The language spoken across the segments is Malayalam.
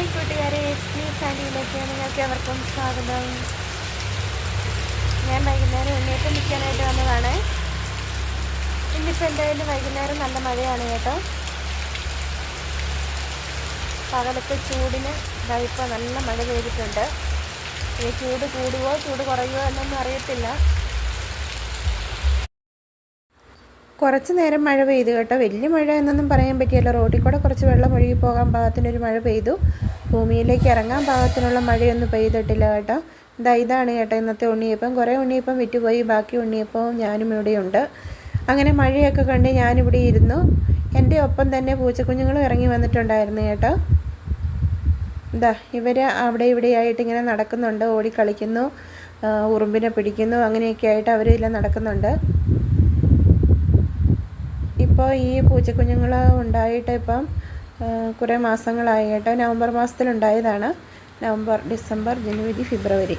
ഹായ് കൂട്ടുകാരെ എക്സ്ലി ആൻഡിയിലേക്ക് നിങ്ങൾക്ക് എവർക്കും സ്വാഗതം. ഞാൻ വൈകുന്നേരം എണ്ണീറ്റം നിൽക്കാനായിട്ട് വന്നതാണ്. ഇന്നിപ്പോൾ എന്തായാലും വൈകുന്നേരം നല്ല മഴയാണ് കേട്ടോ. പകലത്തെ ചൂടിന് ഇതായിപ്പോൾ നല്ല മഴ പെയ്തിട്ടുണ്ട്. ഈ ചൂട് കൂടുവോ ചൂട് കുറയുമോ എന്നൊന്നും അറിയത്തില്ല. കുറച്ച് നേരം മഴ പെയ്തു കേട്ടോ. വലിയ മഴ എന്നൊന്നും പറയാൻ പറ്റിയല്ലോ. റോഡിൽ കൂടെ കുറച്ച് വെള്ളം ഒഴുകി പോകാൻ പാകത്തിനൊരു മഴ പെയ്തു. ഭൂമിയിലേക്ക് ഇറങ്ങാൻ പാകത്തിനുള്ള മഴയൊന്നും പെയ്തിട്ടില്ല കേട്ടോ. ഇതാ ഇതാണ് കേട്ടോ ഇന്നത്തെ ഉണ്ണിയപ്പം. കുറേ ഉണ്ണിയപ്പം വിറ്റുപോയി. ബാക്കി ഉണ്ണിയപ്പവും ഞാനും ഇവിടെയുണ്ട്. അങ്ങനെ മഴയൊക്കെ കണ്ട് ഞാനിവിടെ ഇരുന്നു. എന്റെ ഒപ്പം തന്നെ പൂച്ചക്കുഞ്ഞുങ്ങളും ഇറങ്ങി വന്നിട്ടുണ്ടായിരുന്നു കേട്ടോ. ഇതാ ഇവർ അവിടെ ഇവിടെയായിട്ട് ഇങ്ങനെ നടക്കുന്നുണ്ട്. ഓടിക്കളിക്കുന്നു ഉറുമ്പിനെ പിടിക്കുന്നു. അങ്ങനെയൊക്കെ ആയിട്ട് അവരെല്ലാം നടക്കുന്നുണ്ട്. ഇപ്പോൾ ഈ പൂച്ചക്കുഞ്ഞുങ്ങൾ ഉണ്ടായിട്ട് ഇപ്പം കുറേ മാസങ്ങളായി കേട്ടോ. നവംബർ മാസത്തിലുണ്ടായതാണ്. നവംബർ ഡിസംബർ ജനുവരി ഫെബ്രുവരി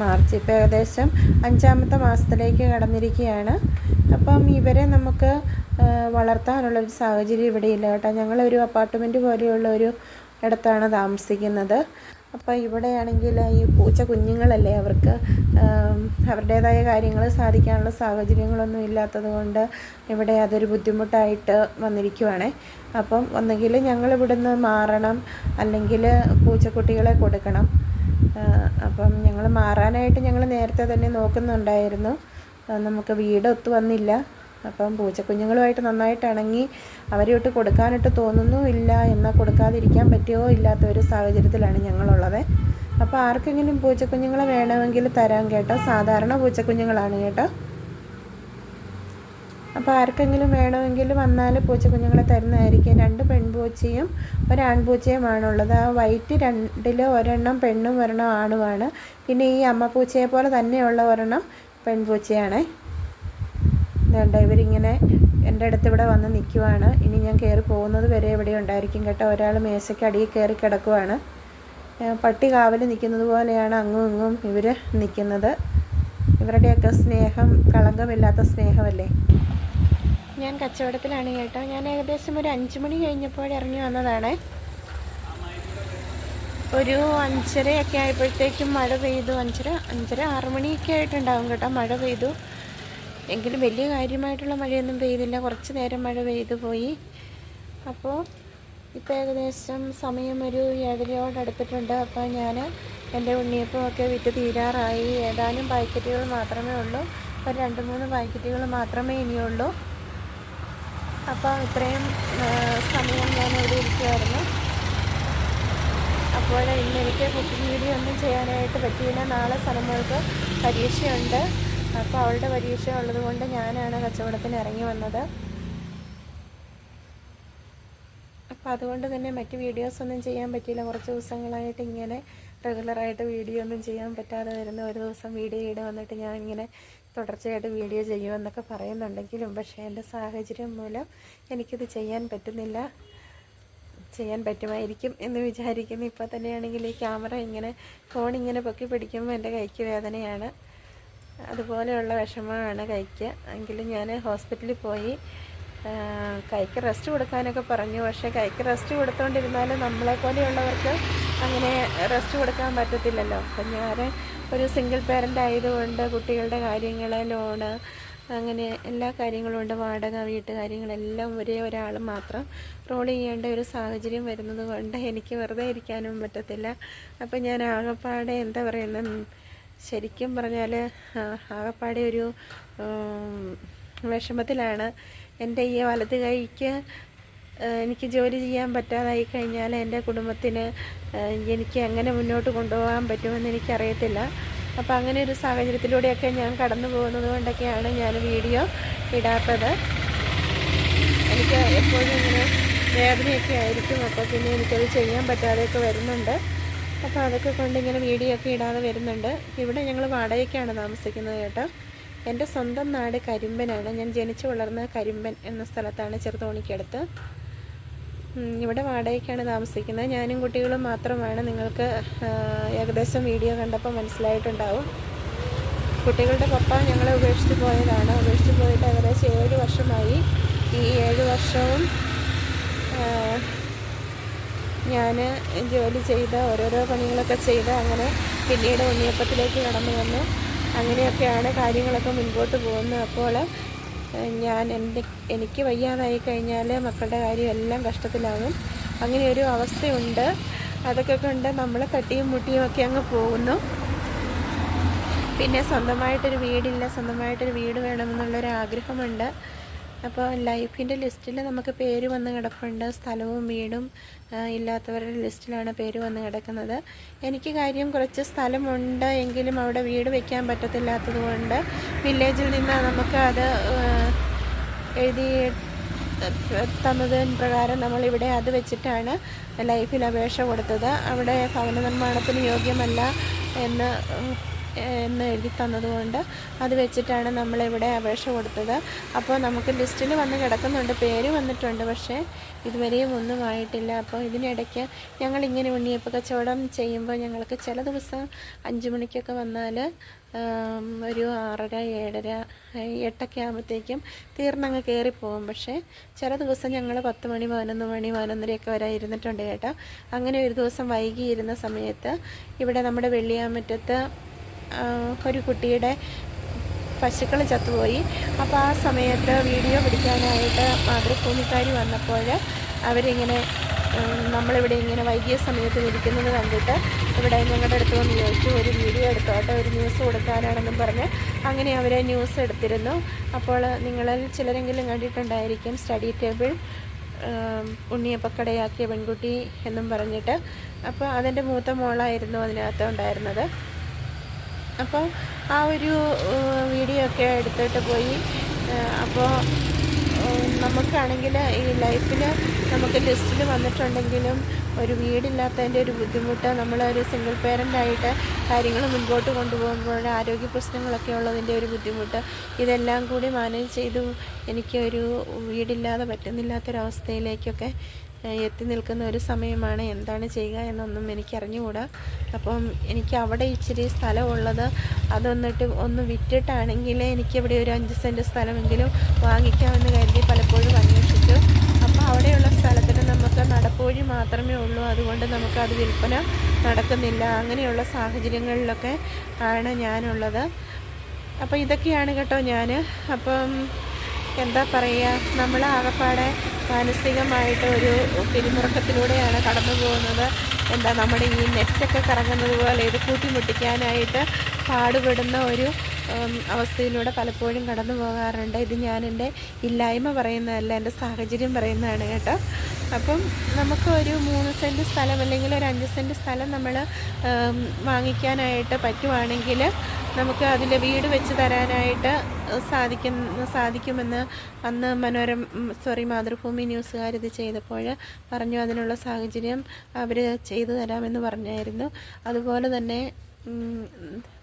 മാർച്ച് ഇപ്പോൾ ഏകദേശം അഞ്ചാമത്തെ മാസത്തിലേക്ക് കടന്നിരിക്കുകയാണ്. അപ്പം ഇവരെ നമുക്ക് വളർത്താനുള്ളൊരു സാഹചര്യം ഇവിടെയില്ല കേട്ടോ. ഞങ്ങളൊരു അപ്പാർട്ട്മെന്റ് പോലെയുള്ള ഒരു ഇടത്താണ് താമസിക്കുന്നത്. അപ്പോൾ ഇവിടെയാണെങ്കിൽ ഈ പൂച്ച കുഞ്ഞുങ്ങളല്ലേ അവർക്ക് അവരുടേതായ കാര്യങ്ങൾ സാധിക്കാനുള്ള സാഹചര്യങ്ങളൊന്നും ഇല്ലാത്തത് കൊണ്ട് ഇവിടെ അതൊരു ബുദ്ധിമുട്ടായിട്ട് വന്നിരിക്കുവാണ്. അപ്പം ഒന്നെങ്കിൽ ഞങ്ങൾ ഇവിടുന്ന് മാറണം അല്ലെങ്കിൽ പൂച്ചക്കുട്ടികളെ കൊടുക്കണം. അപ്പം ഞങ്ങൾ മാറാനായിട്ട് ഞങ്ങൾ നേരത്തെ തന്നെ നോക്കുന്നുണ്ടായിരുന്നു. നമുക്ക് വീട് വന്നില്ല. അപ്പം പൂച്ചക്കുഞ്ഞുങ്ങളുമായിട്ട് നന്നായിട്ട് ഇണങ്ങി അവരെയൊട്ട് കൊടുക്കാനിട്ട് തോന്നുന്നുമില്ല എന്നാൽ കൊടുക്കാതിരിക്കാൻ പറ്റുമോ ഇല്ലാത്ത ഒരു സാഹചര്യത്തിലാണ് ഞങ്ങളുള്ളത്. അപ്പോൾ ആർക്കെങ്കിലും പൂച്ചക്കുഞ്ഞുങ്ങളെ വേണമെങ്കിൽ തരാം കേട്ടോ. സാധാരണ പൂച്ചക്കുഞ്ഞുങ്ങളാണ് കേട്ടോ. അപ്പോൾ ആർക്കെങ്കിലും വേണമെങ്കിൽ വന്നാൽ പൂച്ചക്കുഞ്ഞുങ്ങളെ തരുന്നതായിരിക്കും. രണ്ട് പെൺപൂച്ചയും ഒരാൺപൂച്ചയുമാണുള്ളത് ആ വൈറ്റ് രണ്ടിൽ ഒരെണ്ണം പെണ്ണും ഒരെണ്ണം ആണുമാണ്. പിന്നെ ഈ അമ്മ പൂച്ചയെ പോലെ തന്നെയുള്ള ഒരെണ്ണം പെൺപൂച്ചയാണ്. ഇതുണ്ട് ഇവരിങ്ങനെ എന്റെ അടുത്ത് ഇവിടെ വന്ന് നിൽക്കുവാണ്. ഇനി ഞാൻ കയറി പോകുന്നത് വരെ ഇവിടെ ഉണ്ടായിരിക്കും കേട്ടോ. ഒരാൾ മേശയ്ക്ക് അടിയിൽ കയറി കിടക്കുവാണ്. പട്ടി കാവൽ നിൽക്കുന്നത് പോലെയാണ് അങ്ങും ഇങ്ങും ഇവർ നിൽക്കുന്നത്. ഇവരുടെയൊക്കെ സ്നേഹം കളങ്കമില്ലാത്ത സ്നേഹമല്ലേ? ഞാൻ കച്ചവടത്തിലാണ് കേട്ടോ. ഞാൻ ഏകദേശം ഒരു അഞ്ച് മണി കഴിഞ്ഞപ്പോൾ ഇറങ്ങി വന്നതാണ്. ഒരു അഞ്ചരയൊക്കെ ആയപ്പോഴത്തേക്കും മഴ പെയ്തു. അഞ്ചര അഞ്ചര ആറ് മണിയൊക്കെ ആയിട്ടുണ്ടാവും കേട്ടോ. മഴ പെയ്തു. എങ്കിലും വലിയ കാര്യമായിട്ടുള്ള മഴയൊന്നും പെയ്തില്ല. കുറച്ച് നേരം മഴ പെയ്തു പോയി. അപ്പോൾ ഇപ്പോൾ ഏകദേശം സമയം ഒരു ഏഴരയോട് അടുത്തിട്ടുണ്ട്. അപ്പോൾ ഞാൻ എന്റെ ഉണ്ണിയപ്പമൊക്കെ വിറ്റ് തീരാറായി. ഏതാനും പാക്കറ്റുകൾ മാത്രമേ ഉള്ളൂ. അപ്പോൾ രണ്ട് മൂന്ന് പാക്കറ്റുകൾ മാത്രമേ ഇനിയുള്ളൂ. അപ്പോൾ ഇത്രയും സമയം ഞാൻ ഇവിടെ ഇരിക്കുമായിരുന്നു അപ്പോൾ ഇന്ന് എനിക്ക് കുക്കിംഗ് വീഡിയോ ഒന്നും ചെയ്യാനായിട്ട് പറ്റിയില്ല. നാളെ സ്ഥലങ്ങൾക്ക് പരീക്ഷയുണ്ട്. അപ്പോൾ അവളുടെ പരീക്ഷ ഉള്ളതുകൊണ്ട് ഞാനാണ് കച്ചവടത്തിന് ഇറങ്ങി വന്നത്. അപ്പോൾ അതുകൊണ്ട് തന്നെ മറ്റ് വീഡിയോസ് ഒന്നും ചെയ്യാൻ പറ്റിയില്ല. കുറച്ച് ദിവസങ്ങളായിട്ട് ഇങ്ങനെ റെഗുലറായിട്ട് വീഡിയോ ഒന്നും ചെയ്യാൻ പറ്റാതെ വരുന്ന ഒരു ദിവസം വീഡിയോ ഇട വന്നിട്ട് ഞാൻ ഇങ്ങനെ തുടർച്ചയായിട്ട് വീഡിയോ ചെയ്യുമെന്നൊക്കെ പറയുന്നുണ്ടെങ്കിലും പക്ഷേ എന്റെ സാഹചര്യം മൂലം എനിക്കിത് ചെയ്യാൻ പറ്റുന്നില്ല. ചെയ്യാൻ പറ്റുമായിരിക്കും എന്ന് വിചാരിക്കുന്നു. ഇപ്പോൾ തന്നെയാണെങ്കിൽ ഈ ക്യാമറ ഇങ്ങനെ ഫോൺ ഇങ്ങനെ പൊക്കി പിടിക്കുമ്പോൾ എന്റെ കൈക്ക് വേദനയാണ്. അതുപോലെയുള്ള വിഷമമാണ് കൈക്ക്. എങ്കിലും ഞാൻ ഹോസ്പിറ്റലിൽ പോയി കൈക്ക് റെസ്റ്റ് കൊടുക്കാനൊക്കെ പറഞ്ഞു. പക്ഷേ കൈക്ക് റെസ്റ്റ് കൊടുത്തുകൊണ്ടിരുന്നാലും നമ്മളെ പോലെയുള്ളവർക്ക് അങ്ങനെ റെസ്റ്റ് കൊടുക്കാൻ പറ്റത്തില്ലല്ലോ. അപ്പം ഞാൻ ഒരു സിംഗിൾ പേരന്റ് ആയതുകൊണ്ട് കുട്ടികളുടെ കാര്യങ്ങൾ ലോണ് അങ്ങനെ എല്ലാ കാര്യങ്ങളും ഉണ്ട്. വാടക വീട്ടുകാര്യങ്ങളെല്ലാം ഒരേ ഒരാൾ മാത്രം റോൾ ചെയ്യേണ്ട ഒരു സാഹചര്യം വരുന്നത് കൊണ്ട് എനിക്ക് വെറുതെ ഇരിക്കാനും പറ്റത്തില്ല. അപ്പം ഞാൻ ആകെപ്പാടെ എന്താ പറയുന്നത് ശരിക്കും പറഞ്ഞാൽ ആകപ്പാടെ ഒരു വിഷമത്തിലാണ്. എന്റെ ഈ വലത് കൈക്ക് എനിക്ക് ജോലി ചെയ്യാൻ പറ്റാതായി കഴിഞ്ഞാൽ എന്റെ കുടുംബത്തിന് എനിക്ക് എങ്ങനെ മുന്നോട്ട് കൊണ്ടുപോകാൻ പറ്റുമെന്ന് എനിക്കറിയത്തില്ല. അപ്പോൾ അങ്ങനെ ഒരു സാഹചര്യത്തിലൂടെയൊക്കെ ഞാൻ കടന്നു പോകുന്നത് കൊണ്ടൊക്കെയാണ് ഞാൻ വീഡിയോ ഇടാത്തത്. എനിക്ക് എപ്പോഴും ഇങ്ങനെ വേദനയൊക്കെ ആയിരിക്കും. അപ്പോൾ പിന്നെ എനിക്കത് ചെയ്യാൻ പറ്റാതെയൊക്കെ വരുന്നുണ്ട്. അപ്പോൾ അതൊക്കെ കൊണ്ട് ഇങ്ങനെ വീഡിയോ ഒക്കെ ഇടാതെ വരുന്നുണ്ട്. ഇവിടെ ഞങ്ങൾ വാടകയ്ക്കാണ് താമസിക്കുന്നത് കേട്ടോ. എന്റെ സ്വന്തം നാട് കരിമ്പനാണ്. ഞാൻ ജനിച്ചു വളർന്ന കരിമ്പൻ എന്ന സ്ഥലത്താണ് ചെറുതോണിക്കടുത്ത് ഇവിടെ വാടകയ്ക്കാണ് താമസിക്കുന്നത്. ഞാനും കുട്ടികളും മാത്രമാണ്. നിങ്ങൾക്ക് ഏകദേശം വീഡിയോ കണ്ടപ്പോൾ മനസ്സിലായിട്ടുണ്ടാവും. കുട്ടികളുടെ പപ്പ ഞങ്ങളെ ഉപേക്ഷിച്ച് പോയതാണ്. ഉപേക്ഷിച്ച് പോയിട്ട് ഏകദേശം ഏഴ് വർഷമായി. ഈ ഏഴ് വർഷവും ഞാൻ ജോലി ചെയ്ത് ഓരോരോ പണികളൊക്കെ ചെയ്ത് അങ്ങനെ പിന്നീട് ഉണ്ണിയപ്പത്തിലേക്ക് കടന്നു വന്നു. അങ്ങനെയൊക്കെയാണ് കാര്യങ്ങളൊക്കെ മുൻപോട്ട് പോകുന്നത്. അപ്പോൾ ഞാൻ എന്റെ എനിക്ക് വയ്യാതായി കഴിഞ്ഞാൽ മക്കളുടെ കാര്യമെല്ലാം കഷ്ടത്തിലാകും അങ്ങനെ ഒരു അവസ്ഥയുണ്ട്. അതൊക്കെ കൊണ്ട് നമ്മൾ തട്ടിയും മുട്ടിയും ഒക്കെ അങ്ങ് പോകുന്നു. പിന്നെ സ്വന്തമായിട്ടൊരു വീടില്ല. സ്വന്തമായിട്ടൊരു വീട് വേണമെന്നുള്ളൊരു ആഗ്രഹമുണ്ട് അപ്പോൾ ലൈഫിന്റെ ലിസ്റ്റിൽ നമുക്ക് പേര് വന്ന് കിടപ്പുണ്ട്. സ്ഥലവും വീടും ഇല്ലാത്തവരുടെ ലിസ്റ്റിലാണ് പേര് വന്ന് കിടക്കുന്നത്. എനിക്ക് കാര്യം കുറച്ച് സ്ഥലമുണ്ട് എങ്കിലും അവിടെ വീട് വയ്ക്കാൻ പറ്റത്തില്ലാത്തത് കൊണ്ട് വില്ലേജിൽ നിന്ന് നമുക്ക് അത് എഴുതി തന്നതിന് പ്രകാരം നമ്മളിവിടെ അത് വെച്ചിട്ടാണ് ലൈഫിൽ അപേക്ഷ കൊടുത്തത്. അവിടെ ഭവന നിർമ്മാണത്തിന് യോഗ്യമല്ല എന്ന് എന്ന് എഴുതി തന്നതുകൊണ്ട് അത് വെച്ചിട്ടാണ് നമ്മളിവിടെ അപേക്ഷ കൊടുത്തത്. അപ്പോൾ നമുക്ക് ലിസ്റ്റിൽ വന്ന് കിടക്കുന്നുണ്ട്. പേര് വന്നിട്ടുണ്ട് പക്ഷേ ഇതുവരെയും ഒന്നും ആയിട്ടില്ല. അപ്പോൾ ഇതിനിടയ്ക്ക് ഞങ്ങൾ ഇങ്ങനെ ഉണ്ണിയപ്പ കച്ചവടം ചെയ്യുമ്പോൾ ഞങ്ങൾക്ക് ചില ദിവസം അഞ്ച് മണിക്കൊക്കെ വന്നാൽ ഒരു ആറര ഏഴര എട്ടൊക്കെ ആകുമ്പോഴത്തേക്കും തീർന്നങ്ങ് കയറിപ്പോകും. പക്ഷേ ചില ദിവസം ഞങ്ങൾ പത്ത് മണി പതിനൊന്ന് മണി പതിനൊന്നരയൊക്കെ വരെ ഇരുന്നിട്ടുണ്ട് കേട്ടോ. അങ്ങനെ ഒരു ദിവസം വൈകിയിരുന്ന സമയത്ത് ഇവിടെ നമ്മുടെ വെള്ളിയാമറ്റത്ത് ഒരു കുട്ടിയുടെ പശുക്കൾ ചത്തുപോയി. അപ്പോൾ ആ സമയത്ത് വീഡിയോ പിടിക്കാനായിട്ട് മാതൃഭൂമിക്കാർ വന്നപ്പോൾ അവരിങ്ങനെ നമ്മളിവിടെ ഇങ്ങനെ വൈകിയ സമയത്ത് ഇരിക്കുന്നത് കണ്ടിട്ട് ഇവിടെ ഞങ്ങളുടെ അടുത്ത് വന്ന് ചോദിച്ചു ഒരു വീഡിയോ എടുത്തോട്ടെ? ഒരു ന്യൂസ് കൊടുക്കാനാണെന്നും പറഞ്ഞ് അങ്ങനെ അവരെ ന്യൂസ് എടുത്തിരുന്നു. അപ്പോൾ നിങ്ങളിൽ ചിലരെങ്കിലും കണ്ടിട്ടുണ്ടായിരിക്കും സ്റ്റഡി ടേബിൾ ഉം, ഉണ്ണിയപ്പക്കടയാക്കിയ പെൺകുട്ടി എന്നും പറഞ്ഞിട്ട്. അപ്പോൾ അതിന്റെ മൂത്ത മോളായിരുന്നു അതിനകത്ത് ഉണ്ടായിരുന്നത്. അപ്പോൾ ആ ഒരു വീഡിയോ ഒക്കെ എടുത്തിട്ട് പോയി. അപ്പോൾ നമുക്കാണെങ്കിൽ ഈ ലൈഫിൽ നമുക്ക് ലിസ്റ്റിൽ വന്നിട്ടുണ്ടെങ്കിലും ഒരു വീടില്ലാത്തതിന്റെ ഒരു ബുദ്ധിമുട്ട് നമ്മളൊരു സിംഗിൾ പേരന്റായിട്ട് കാര്യങ്ങൾ മുൻപോട്ട് കൊണ്ടുപോകുമ്പോൾ ആരോഗ്യ പ്രശ്നങ്ങളൊക്കെ ഉള്ളതിന്റെ ഒരു ബുദ്ധിമുട്ട്. ഇതെല്ലാം കൂടി മാനേജ് ചെയ്തു എനിക്കൊരു വീടില്ലാതെ പറ്റുന്നില്ലാത്തൊരവസ്ഥയിലേക്കൊക്കെ എത്തി നിൽക്കുന്ന ഒരു സമയമാണ് എന്താണ് ചെയ്യുക എന്നൊന്നും എനിക്കറിഞ്ഞുകൂടാ. അപ്പം എനിക്ക് അവിടെ ഇച്ചിരി സ്ഥലമുള്ളത് അതൊന്നിട്ട് ഒന്ന് വിറ്റിട്ടാണെങ്കിൽ എനിക്കിവിടെ ഒരു അഞ്ച് സെന്റ് സ്ഥലമെങ്കിലും വാങ്ങിക്കാമെന്ന് കരുതി പലപ്പോഴും അന്വേഷിച്ചു. അപ്പോൾ അവിടെയുള്ള സ്ഥലത്തിന് നമുക്ക് നടപ്പോഴി മാത്രമേ ഉള്ളൂ. അതുകൊണ്ട് നമുക്കത് വിൽപ്പന നടക്കുന്നില്ല. അങ്ങനെയുള്ള സാഹചര്യങ്ങളിലൊക്കെ ആണ് ഞാനുള്ളത്. അപ്പോൾ ഇതൊക്കെയാണ് കേട്ടോ ഞാൻ അപ്പം എന്താ പറയുക നമ്മൾ ആകപ്പാടെ മാനസികമായിട്ട് ഒരു പിരിമുറുക്കത്തിലൂടെയാണ് കടന്നു പോകുന്നത്. എന്താ നമ്മുടെ ഈ നെറ്റൊക്കെ കറങ്ങുന്നത് പോലെ ഇത് കൂട്ടിമുട്ടിക്കാനായിട്ട് പാടുപെടുന്ന ഒരു അവസ്ഥയിലൂടെ പലപ്പോഴും കടന്നു പോകാറുണ്ട്. ഇത് ഞാൻ എന്റെ ഇല്ലായ്മ പറയുന്നതല്ല എന്റെ സാഹചര്യം പറയുന്നതാണ് കേട്ടോ. അപ്പം നമുക്ക് ഒരു മൂന്ന് സെന്റ് സ്ഥലം അല്ലെങ്കിൽ ഒരു അഞ്ച് സെന്റ് സ്ഥലം നമ്മൾ വാങ്ങിക്കാനായിട്ട് പറ്റുവാണെങ്കിൽ നമുക്ക് അതിൽ വീട് വെച്ച് തരാനായിട്ട് സാധിക്കും സാധിക്കുമെന്ന് അന്ന് മനോരമ സോറി മാതൃഭൂമി ന്യൂസുകാർ ഇത് ചെയ്തപ്പോൾ പറഞ്ഞു അതിനുള്ള സാഹചര്യം അവർ ചെയ്തു തരാമെന്ന് പറഞ്ഞായിരുന്നു. അതുപോലെ തന്നെ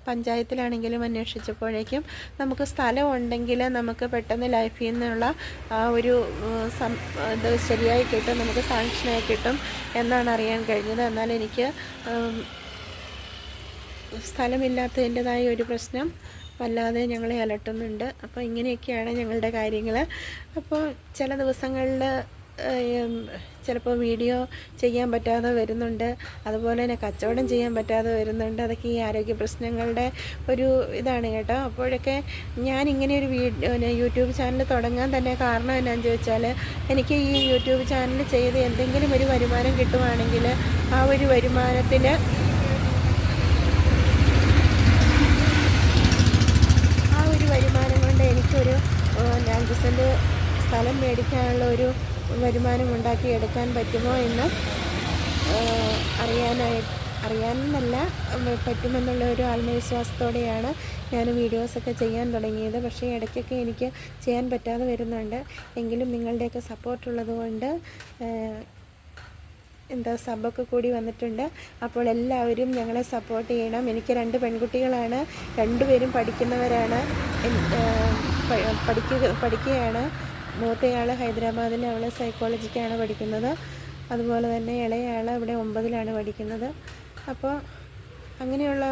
പഞ്ചായത്തിലാണെങ്കിലും അന്വേഷിച്ചപ്പോഴേക്കും നമുക്ക് സ്ഥലം ഉണ്ടെങ്കിൽ നമുക്ക് പെട്ടെന്ന് ലൈഫിൽ നിന്നുള്ള ആ ഒരു ഇത് ശരിയായി കിട്ടും നമുക്ക് സാങ്ഷനായി കിട്ടും എന്നാണ് അറിയാൻ കഴിഞ്ഞത്. എന്നാൽ എനിക്ക് സ്ഥലമില്ലാത്തതിന്റെതായ ഒരു പ്രശ്നം വല്ലാതെ ഞങ്ങളെ അലട്ടുന്നുണ്ട്. അപ്പോൾ ഇങ്ങനെയൊക്കെയാണ് ഞങ്ങളുടെ കാര്യങ്ങൾ. അപ്പോൾ ചില ദിവസങ്ങളിൽ ചിലപ്പോൾ വീഡിയോ ചെയ്യാൻ പറ്റാതെ വരുന്നുണ്ട്. അതുപോലെ തന്നെ കച്ചവടം ചെയ്യാൻ പറ്റാതെ വരുന്നുണ്ട്. അതൊക്കെ ഈ ആരോഗ്യ പ്രശ്നങ്ങളുടെ ഒരു ഇതാണ് കേട്ടോ. അപ്പോഴൊക്കെ ഞാൻ ഇങ്ങനെ ഒരു വീഡിയോ യൂട്യൂബ് ചാനൽ തുടങ്ങാൻ തന്നെ കാരണം എന്നാന്ന് ചോദിച്ചാൽ എനിക്ക് ഈ യൂട്യൂബ് ചാനൽ ചെയ്ത് എന്തെങ്കിലും ഒരു വരുമാനം കിട്ടുവാണെങ്കിൽ ആ ഒരു വരുമാനത്തിൽ ആ ഒരു വരുമാനം കൊണ്ട് ലാൻഡ് സെന്റ് സ്ഥലം മേടിക്കാനുള്ള ഒരു വരുമാനം ഉണ്ടാക്കി എടുക്കാൻ പറ്റുമോ എന്ന് അറിയാനായി അറിയാനെന്നല്ല പറ്റുമെന്നുള്ള ഒരു ആത്മവിശ്വാസത്തോടെയാണ് ഞാൻ വീഡിയോസൊക്കെ ചെയ്യാൻ തുടങ്ങിയത്. പക്ഷേ ഇടയ്ക്കൊക്കെ എനിക്ക് ചെയ്യാൻ പറ്റാതെ വരുന്നുണ്ട്. എങ്കിലും നിങ്ങളുടെയൊക്കെ സപ്പോർട്ടുള്ളത് കൊണ്ട് എന്താ സബൊക്കെ കൂടി വന്നിട്ടുണ്ട്. അപ്പോൾ എല്ലാവരും ഞങ്ങളെ സപ്പോർട്ട് ചെയ്യണം. എനിക്ക് രണ്ട് പെൺകുട്ടികളാണ്. രണ്ടുപേരും പഠിക്കുന്നവരാണ്. പഠിക്കുക പഠിക്കുകയാണ്. മൂത്തയാൾ ഹൈദരാബാദിൽ അവൾ സൈക്കോളജിക്കാണ് പഠിക്കുന്നത്. അതുപോലെ തന്നെ ഇളയാൾ ഇവിടെ ഒമ്പതിലാണ് പഠിക്കുന്നത്. അപ്പോൾ അങ്ങനെയുള്ള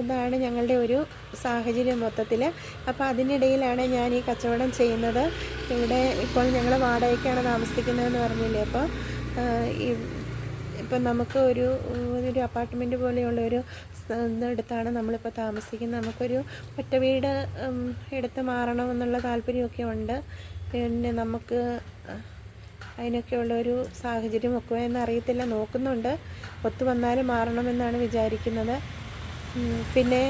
ഇതാണ് ഞങ്ങളുടെ ഒരു സാഹചര്യം മൊത്തത്തിൽ അപ്പോൾ അതിനിടയിലാണ് ഞാൻ ഈ കച്ചവടം ചെയ്യുന്നത്. ഇവിടെ ഇപ്പോൾ ഞങ്ങൾ വാടകയ്ക്കാണ് താമസിക്കുന്നതെന്ന് പറഞ്ഞില്ലേ? അപ്പോൾ ഈ ഇപ്പം നമുക്ക് ഒരു ഒരു അപ്പാർട്ട്മെന്റ് പോലെയുള്ള ഒരു ഇതെടുത്താണ് നമ്മളിപ്പോൾ താമസിക്കുന്നത്. നമുക്കൊരു ഒറ്റ വീട് എടുത്ത് മാറണമെന്നുള്ള താല്പര്യമൊക്കെ ഉണ്ട്. പിന്നെ നമുക്ക് അതിനൊക്കെയുള്ള ഒരു സാഹചര്യം ഒക്കെ എന്ന് അറിയത്തില്ല. നോക്കുന്നുണ്ട്. ഒത്തു വന്നാലും മാറണമെന്നാണ് വിചാരിക്കുന്നത്. പിന്നെ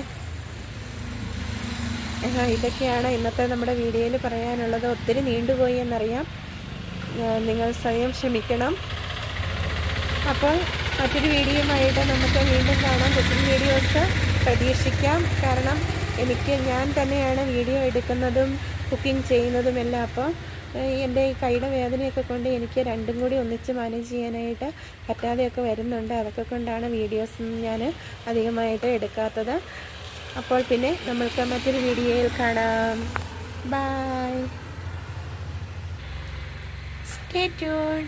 ഇതൊക്കെയാണ് ഇന്നത്തെ നമ്മുടെ വീഡിയോയിൽ പറയാനുള്ളത്. ഒത്തിരി നീണ്ടുപോയി എന്നറിയാം. നിങ്ങൾ സ്വയം ക്ഷമിക്കണം. അപ്പോൾ മറ്റൊരു വീഡിയോയുമായിട്ട് നമുക്ക് വീണ്ടും കാണാം. കുക്കിംഗ് വീഡിയോസ് പ്രതീക്ഷിക്കാം. കാരണം എനിക്ക് ഞാൻ തന്നെയാണ് വീഡിയോ എടുക്കുന്നതും കുക്കിംഗ് ചെയ്യുന്നതും എല്ലാം. അപ്പോൾ എന്റെ ഈ കൈയുടെ വേദനയൊക്കെ കൊണ്ട് എനിക്ക് രണ്ടും കൂടി ഒന്നിച്ച് മാനേജ് ചെയ്യാനായിട്ട് പറ്റാതെയൊക്കെ വരുന്നുണ്ട്. അതൊക്കെ കൊണ്ടാണ് വീഡിയോസ് ഞാൻ അധികമായിട്ട് എടുക്കാത്തത്. അപ്പോൾ പിന്നെ നമ്മൾക്ക് മറ്റൊരു വീഡിയോയിൽ കാണാം. ബൈ. Stay tune